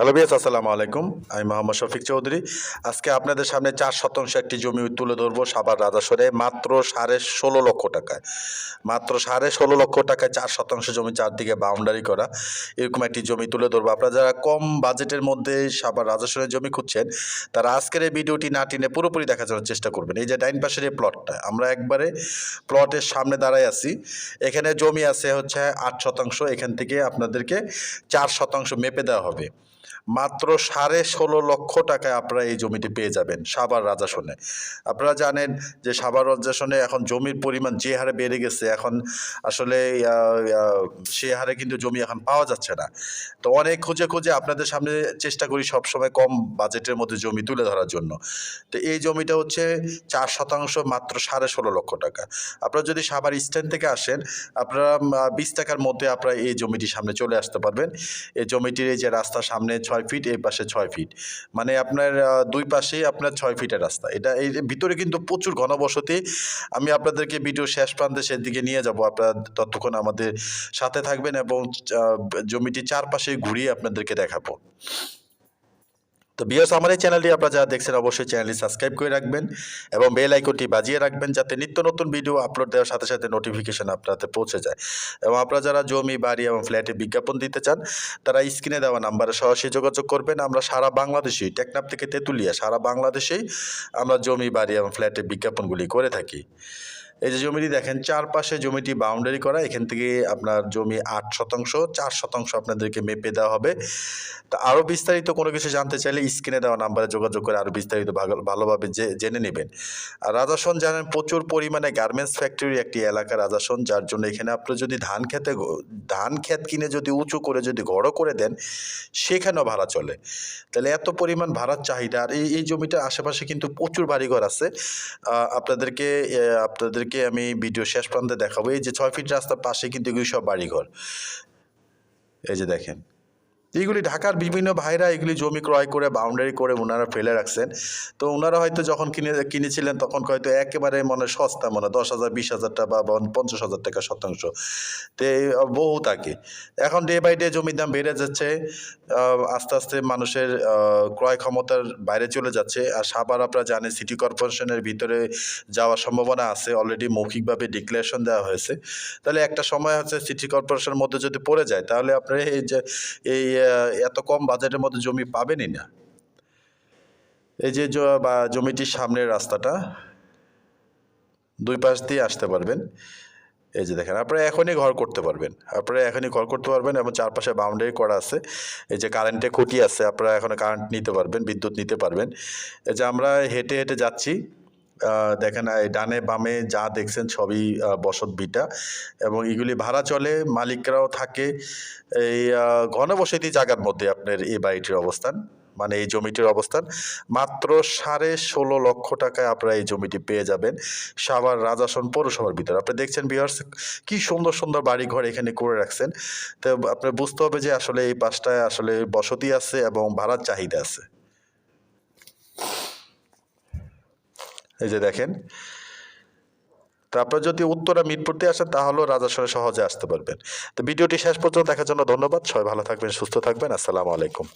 Hello বিয়াস আসসালামু আলাইকুম। আমি মোহাম্মদ শফিক চৌধুরী। আজকে আপনাদের সামনে চার শতাংশ একটি জমি তুলে ধরবো সাবার রাজাসরে, মাত্র সাড়ে ষোলো লক্ষ টাকায়। মাত্র সাড়ে ষোলো লক্ষ টাকায় চার শতাংশ জমি চারদিকে বাউন্ডারি করা। এরকম একটি জমি তুলে ধরবো। আপনারা যারা কম বাজেটের মধ্যে সাবার রাজাসরে জমি খুঁজছেন, তারা আজকের এই ভিডিওটি না টিনে পুরোপুরি দেখা জন্য চেষ্টা করবেন। এই যে ডাইন পাশের এই প্লটটা আমরা একবারে প্লটের সামনে দাঁড়ায় আছি। এখানে জমি আছে হচ্ছে আট শতাংশ, এখান থেকে আপনাদেরকে চার শতাংশ মেপে দেওয়া হবে। মাত্র সাড়ে ষোলো লক্ষ টাকায় আপনারা এই জমিটি পেয়ে যাবেন সাভার রাজাসনে। আপনারা জানেন যে সাভার রাজাসনে এখন জমির পরিমাণ যে হারে বেড়ে গেছে, এখন আসলে সে হারে কিন্তু জমি এখন পাওয়া যাচ্ছে না। তো অনেক খুঁজে খুঁজে আপনাদের সামনে চেষ্টা করি সবসময় কম বাজেটের মধ্যে জমি তুলে ধরার জন্য। তো এই জমিটা হচ্ছে চার শতাংশ মাত্র সাড়ে ষোলো লক্ষ টাকা। আপনারা যদি সাভার স্ট্যান্ড থেকে আসেন, আপনারা বিশ টাকার মধ্যে আপনারা এই জমিটির সামনে চলে আসতে পারবেন। এই জমিটির এই যে রাস্তা সামনে ছয় ফিট এই পাশে ছয় ফিট মানে আপনার দুই পাশে আপনার ছয় ফিটের রাস্তা। এটা এই ভিতরে কিন্তু প্রচুর ঘনবসতি। আমি আপনাদেরকে ভিডিও শেষ প্রান্তে সেদিকে নিয়ে যাব। আপনারা ততক্ষণ আমাদের সাথে থাকবেন এবং জমিটি চারপাশে ঘুরিয়ে আপনাদেরকে দেখাবো। তো বিয়স আমার এই চ্যানেলটি আপনারা যারা দেখছেন, অবশ্যই চ্যানেলটি সাবস্ক্রাইব করে রাখবেন এবং বেল আইকনটি বাজিয়ে রাখবেন যাতে নিত্য নতুন ভিডিও আপলোড দেওয়ার সাথে সাথে নোটিফিকেশন আপনাদের পৌঁছে যায়। এবং আপনারা যারা জমি, বাড়ি এবং ফ্ল্যাটে বিজ্ঞাপন দিতে চান, তারা স্ক্রিনে দেওয়া নাম্বারে সরাসরি যোগাযোগ করবেন। আমরা সারা বাংলাদেশেই টেকনাপ থেকে তেঁতুলিয়া, সারা বাংলাদেশেই আমরা জমি, বাড়ি এবং ফ্ল্যাটে বিজ্ঞাপনগুলি করে থাকি। এই যে জমিটি দেখেন চারপাশে জমিটি বাউন্ডারি করা এখান থেকে আপনার জমি আট শতাংশ চার শতাংশ আপনাদেরকে মেপে দেওয়া হবে। তো আরও বিস্তারিত কোনো কিছু জানতে চাইলে স্ক্রিনে দেওয়া নাম্বারে যোগাযোগ করে আরও বিস্তারিত ভালো- ভালোভাবে জেনে নেবেন। আর রাজাসন জানেন প্রচুর পরিমাণে গার্মেন্টস ফ্যাক্টরি একটি এলাকা রাজাসন যার জন্য এখানে আপনি যদি ধান খেতে ধান ক্ষেত কিনে যদি উঁচু করে যদি ঘরও করে দেন সেখানেও ভাড়া চলে। তাহলে এত পরিমাণ ভাড়ার চাহিদা আর এই জমিটার আশেপাশে কিন্তু প্রচুর বাড়িঘর আছে। আপনাদেরকে আহ, আপনাদেরকে আমি ভিডিও শেষ প্রান্তে দেখাবো। এই যে ছয় ফিট রাস্তার পাশে কিন্তু এগুলি সব বাড়িঘর। এই যে দেখেন। এইগুলি ঢাকার বিভিন্ন ভাইরা এগুলি জমি ক্রয় করে বাউন্ডারি করে ওনারা ফেলে রাখছেন। তো ওনারা হয়তো যখন কিনে, কিনেছিলেন তখন হয়তো একেবারে মনে সস্তা মনে দশ হাজার, বিশ হাজার টাকা বা পঞ্চাশ হাজার টাকা শতাংশ। তো বহু থাকে এখন ডে বাই ডে জমির দাম বেড়ে যাচ্ছে আস্তে আস্তে মানুষের ক্রয় ক্ষমতার বাইরে চলে যাচ্ছে। আর সাবার আপনারা জানেন সিটি কর্পোরেশনের ভিতরে যাওয়ার সম্ভাবনা আছে। অলরেডি মৌখিকভাবে ডিক্লারেশন দেওয়া হয়েছে। তাহলে একটা সময় হচ্ছে সিটি কর্পোরেশনের মধ্যে যদি পড়ে যায়, তাহলে আপনার এই যে, এই এত কম বাজেটের মধ্যে জমি পাবেনই না। এই যে জমিটির সামনের রাস্তাটা, দুই পাশ দিয়ে আসতে পারবেন। এই যে দেখেন, আপনারা এখনই ঘর করতে পারবেন। আপনারা এখনই ঘর করতে পারবেন এবং চারপাশে বাউন্ডারি করা আছে। এই যে কারেন্টের খুঁটি আছে, আপনারা এখন কারেন্ট নিতে পারবেন, বিদ্যুৎ নিতে পারবেন। এই যে আমরা হেঁটে হেঁটে যাচ্ছি দেখেন ডানে বামে যা দেখছেন সবই বসত বিটা। এবং এগুলি ভাড়া চলে, মালিকরাও থাকে। এই ঘনবসতি জায়গার মধ্যে আপনার এই বাড়িটির অবস্থান মানে এই জমিটির অবস্থান। মাত্র সাড়ে ষোলো লক্ষ টাকায় আপনারা এই জমিটি পেয়ে যাবেন সাভার রাজাসন পৌরসভার ভিতরে। আপনি দেখছেন বিহার কি সুন্দর সুন্দর বাড়ি ঘর এখানে করে রাখছেন। তো আপনার বুঝতে হবে যে আসলে এই পাশটায় আসলে বসতি আছে এবং ভাড়ার চাহিদা আছে। এই যে দেখেন। তারপর যদি উত্তরা, মিরপুরতে আসেন, তাহলেও রাজাসরে সহজে আসতে পারবেন। তো ভিডিওটি শেষ পর্যন্ত দেখার জন্য ধন্যবাদ। সবাই ভালো থাকবেন, সুস্থ থাকবেন। আসসালামু আলাইকুম।